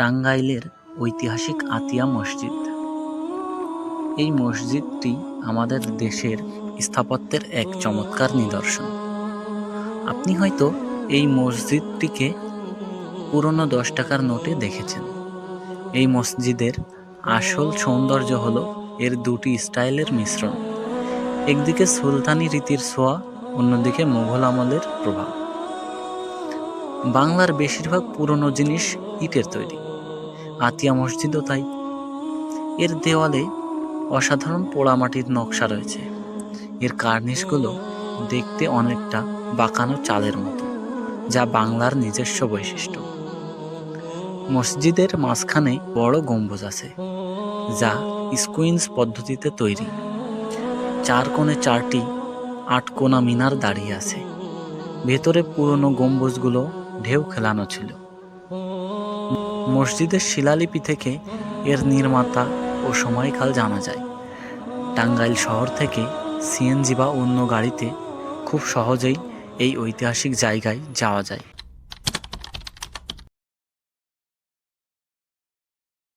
টাঙ্গাইলের ঐতিহাসিক আতিয়া মসজিদ। এই মসজিদটি আমাদের দেশের স্থাপত্যের এক চমৎকার নিদর্শন। আপনি হয়তো এই মসজিদটিকে পুরনো দশ টাকার নোটে দেখেছেন। এই মসজিদের আসল সৌন্দর্য হল এর দুটি স্টাইলের মিশ্রণ। একদিকে সুলতানি রীতির ছোঁয়া, অন্যদিকে মুঘল আমলের প্রভাব। বাংলার বেশিরভাগ পুরনো জিনিস ইটের তৈরি। আতিয়া মসজিদও তাই। এর দেওয়ালে অসাধারণ পোড়ামাটির নকশা রয়েছে। এর কার্নিশগুলো দেখতে অনেকটা বাঁকানো চালের মতো, যা বাংলার নিজস্ব বৈশিষ্ট্য। মসজিদের মাঝখানে বড় গম্বুজ আছে, যা স্কুইন্স পদ্ধতিতে তৈরি। চার কোণে চারটি আটকোনা মিনার দাঁড়িয়ে আছে। ভেতরে পুরনো গম্বুজগুলো ঢেউ খেলানো ছিল। মসজিদের শিলালিপি থেকে এর নির্মাতা ও সময়কাল জানা যায়। টাঙ্গাইল শহর থেকে সিএনজি বা অন্য গাড়িতে খুব সহজেই এই ঐতিহাসিক জায়গায় যাওয়া যায়।